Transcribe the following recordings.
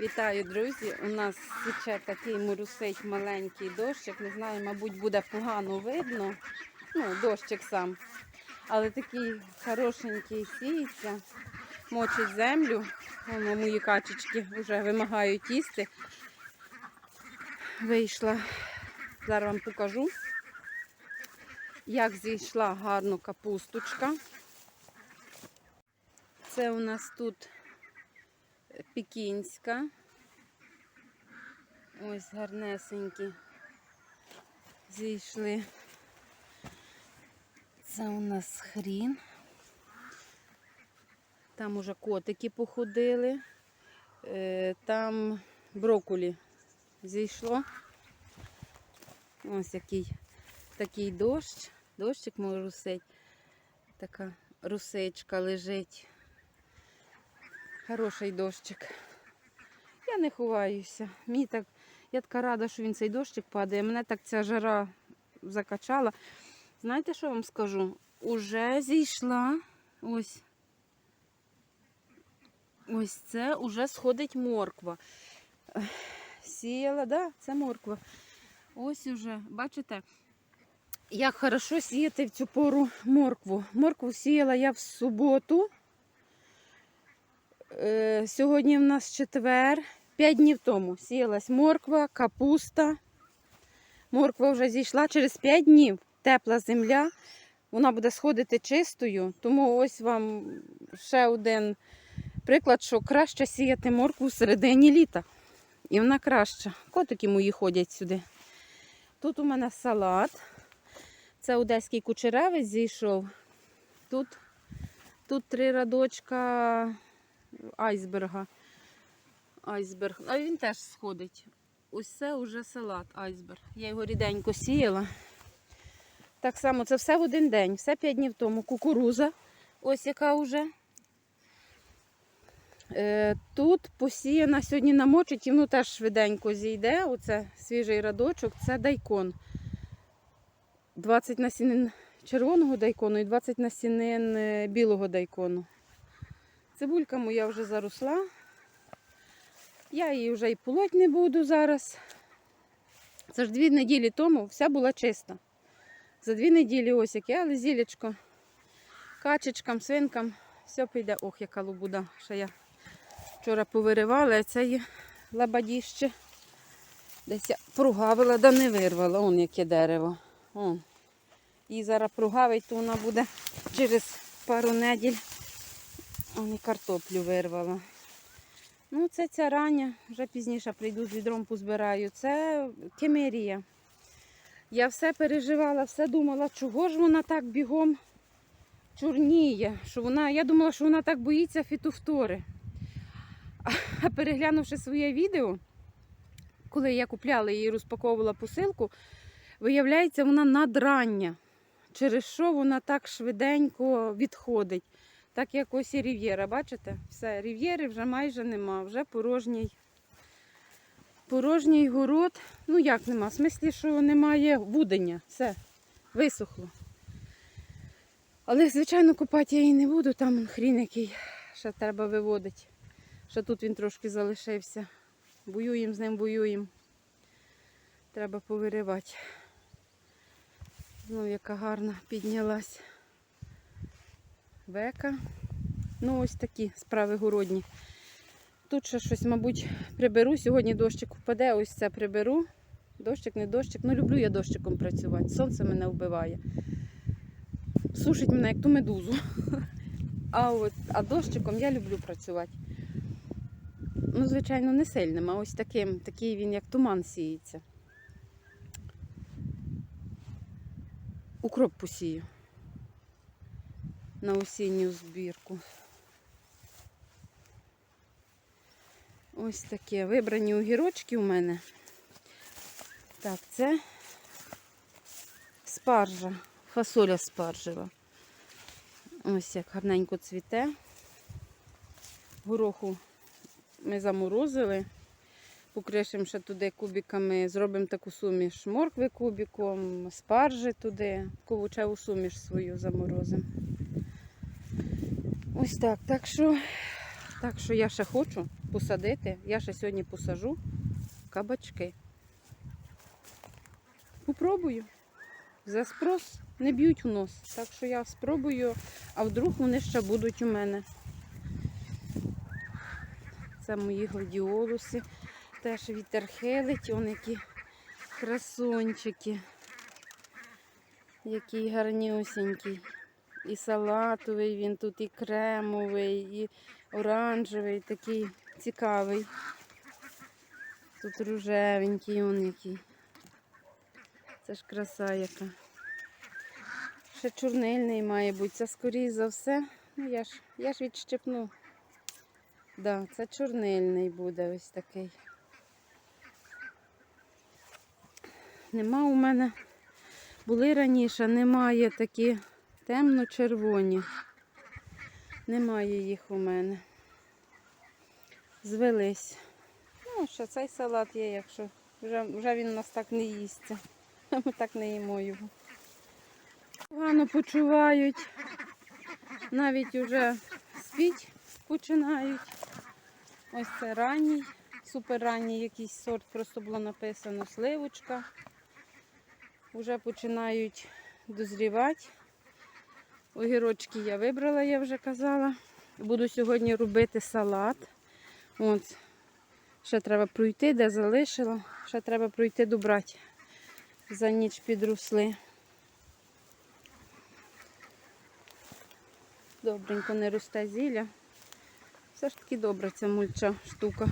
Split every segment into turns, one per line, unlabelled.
Вітаю, друзі! У нас ще такий морусить маленький дощик. Не знаю, мабуть, буде погано видно. Ну, дощик сам. Але такий хорошенький сіється, мочить землю. Воно мої качечки вже вимагають їсти. Вийшла, зараз вам покажу, як зійшла гарно капусточка. Це у нас тут пекінська. Ось гарнесенькі. Зійшли. Це у нас хрін. Там уже котики походили. Е, Там брокколі зійшло. Ось який такий дощ. Дощик може русить. Така русичка лежить. Хороший дощик. Я не ховаюся. Мені так, я така рада, що він цей дощик падає. Мене так ця жара закачала. Знаєте, що вам скажу? Уже зійшла. Ось. Ось це уже сходить морква. Сіяла, да, це морква. Ось уже, бачите, як хорошо сіяти в цю пору моркву. Моркву сіяла я в суботу. Е, Сьогодні в нас четвер. П'ять днів тому сіялась морква, капуста. Морква вже зійшла через 5 днів. Тепла земля. Вона буде сходити чистою. Тому ось вам ще один приклад, що краще сіяти моркву в середині літа. І вона краща. Котики мої ходять сюди. Тут у мене салат. Це одеський кучеревець зійшов. Тут, тут три радочка айсберга. Айсберг. А він теж сходить. Ось це вже салат айсберг. Я його ріденько сіяла. Так само це все в один день, все 5 днів тому. Кукуруза, ось яка вже. Е, тут посіяна сьогодні намочить, і воно теж швиденько зійде. Оце свіжий радочок, це дайкон. 20 насінин червоного дайкону і 20 насінин е, білого дайкону. Цибулька моя вже заросла. Я її вже і полоть не буду зараз. Це ж дві неділі тому вся була чиста. За дві неділі ось яке, але зілечко качечкам, свинкам, все піде. Ох, яка лобуда. Ще я вчора повиривала, а це лабадіще. Десь я прогавила, да не вирвала. Он яке дерево. Он. І зараз прогавить, то вона буде через пару неділь. Он і картоплю вирвала. Ну, це ця рання, вже пізніше прийду з відром позбираю. Це кемерія. Я все переживала, все думала, чого ж вона так бігом чорніє. Що вона, я думала, що вона так боїться фітофтори. А, переглянувши своє відео, коли я купляла її розпаковувала посилку, виявляється, вона надрання. Через що вона так швиденько відходить. Так як ось і рів'єра, бачите? Все, рів'єри вже майже нема, вже порожній. Порожній город. Ну як нема? В смислі, що немає будення. Все, висохло. Але, звичайно, купати я її не буду, там хрін який ще треба виводити. Ще тут він трошки залишився. Воюємо з ним, воюємо. Треба повиривати. Ну, яка гарна піднялась. Века. Ну, ось такі справи городні. Тут ще щось, мабуть, приберу. Сьогодні дощик впаде, ось це приберу. Дощик, не дощик. Ну, люблю я дощиком працювати. Сонце мене вбиває. Сушить мене як ту медузу. А от, а дощиком я люблю працювати. Ну, звичайно, не сильним, а ось таким, такий він, як туман сіється. Укроп посію на осінню збірку. Ось таке. Вибрані огірочки у мене. Так, це спаржа, фасоля спаржева. Ось як гарненько цвіте. Гороху ми заморозили. Покришимо ще туди кубиками, зробимо таку суміш моркви кубиком, спаржі туди, ковучеву суміш свою заморозимо. Ось так. Так що, так що я ще хочу посадити. Я ще сьогодні посажу кабачки. Попробую. За спрос не б'ють в нос. Так що я спробую, а вдруг вони ще будуть у мене. Це мої гладіолуси. Теж вітер хилить, вони які красончики. Який гарнюсінький. І салатовий він тут, і кремовий, і оранжевий, такий цікавий. Тут рожевенький он який. Це ж краса яка. Ще чорнильний має бути. Це скоріше за все. Ну я ж, я ж відщепну. Да, це чорнильний буде ось такий. Нема у мене. Були раніше, немає такі темно-червоні. Немає їх у мене. Звелись. Ну, ще цей салат є, якщо вже, вже він у нас так не їсться. Ми так не їмо його. Погано почувають. Навіть уже спіть починають. Ось це ранній, суперранній якийсь сорт, просто було написано сливочка. Вже починають дозрівати. Огірочки я вибрала, я вже казала. Буду сьогодні робити салат. От. Ще треба пройти, де залишила. Ще треба пройти добрати. За ніч підросли. Добренько не росте зілля. Все ж таки добра ця мульча штука.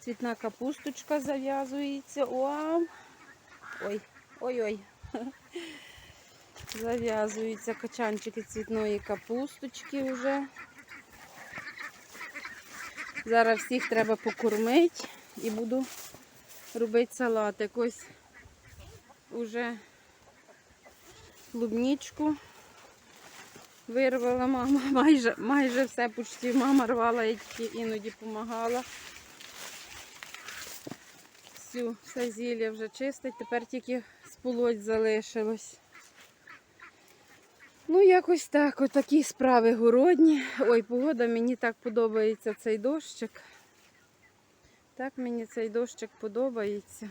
Цвітна капусточка зав'язується. Ой, ой-ой. Зав'язуються качанчики цвітної капусточки вже. Зараз всіх треба покормити і буду робити салатик. Ось уже клубничку вирвала мама. Майже, майже все почти мама рвала, я тільки іноді допомагала. Всю, все зілля вже чистить, тепер тільки сполоть залишилось. Ну, якось так, отакі справи городні. Ой, погода, мені так подобається цей дощик. Так мені цей дощик подобається.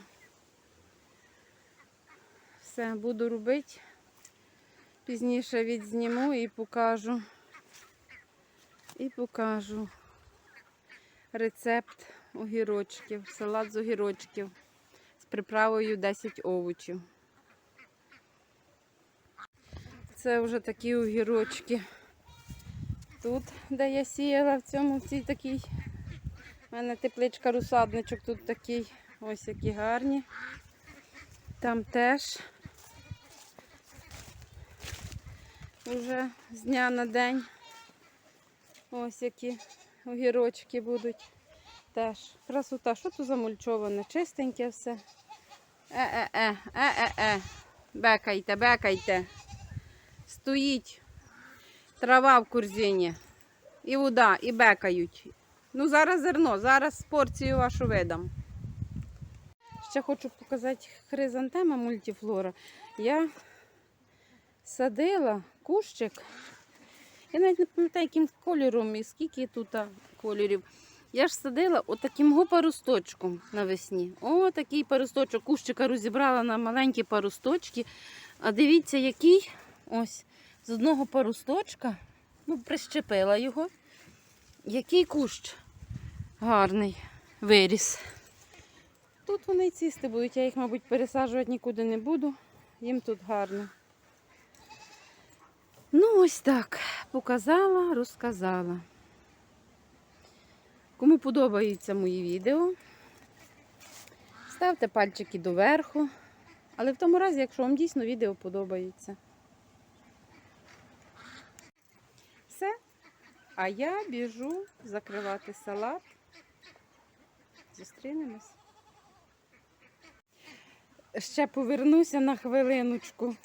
Все, буду робити. Пізніше відзніму і покажу. І покажу рецепт огірочків, салат з огірочків з приправою 10 овочів. Це вже такі огірочки. Тут, де я сіяла, в цьому, в цій такій. У мене тепличка русадничок тут такий. Ось які гарні. Там теж. Уже з дня на день. Ось які огірочки будуть. Теж красота. Що тут замульчоване? Чистеньке все. Е-е-е, е-е-е. Бекайте, бекайте. Стоїть трава в корзині. І вода, і бекають. Ну, зараз зерно, зараз порцію вашу видам. Ще хочу показати хризантема мультифлора. Я садила кущик. Я навіть не пам'ятаю, яким кольором і скільки тут кольорів. Я ж садила отаким парусточком навесні. О, такий парусточок. Кущика розібрала на маленькі парусточки. А дивіться, який ось з одного парусточка, ну, прищепила його. Який кущ гарний виріс. Тут вони цісти будуть, я їх, мабуть, пересаджувати нікуди не буду. Їм тут гарно. Ну, ось так. Показала, розказала. Кому подобаються мої відео, ставте пальчики доверху. Але в тому разі, якщо вам дійсно відео подобається. Все. А я біжу закривати салат. Зустрінемось. Ще повернуся на хвилиночку.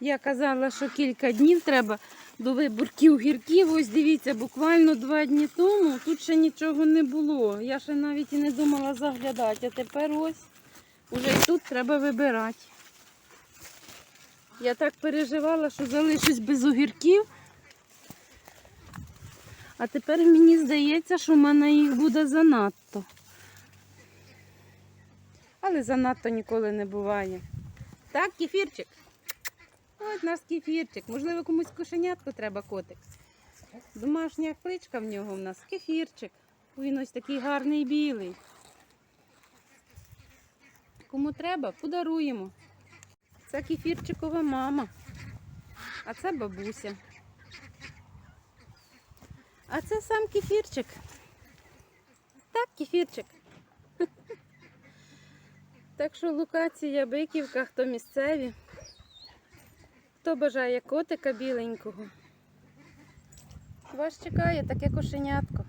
Я казала, що кілька днів треба до виборків гірків. Ось дивіться, буквально два дні тому тут ще нічого не було. Я ще навіть і не думала заглядати. А тепер ось уже і тут треба вибирати. Я так переживала, що залишусь без огірків. А тепер мені здається, що в мене їх буде занадто. Але занадто ніколи не буває. Так, кефірчик? Ось наш кефірчик. Можливо, комусь кошенятку треба котик. Домашня кличка в нього в нас кефірчик. Він ось такий гарний білий. Кому треба, подаруємо. Це кефірчикова мама. А це бабуся. А це сам кефірчик. Так, кефірчик. Так що локація Биківка, хто місцеві, хто бажає котика біленького. Вас чекає таке кошенятко.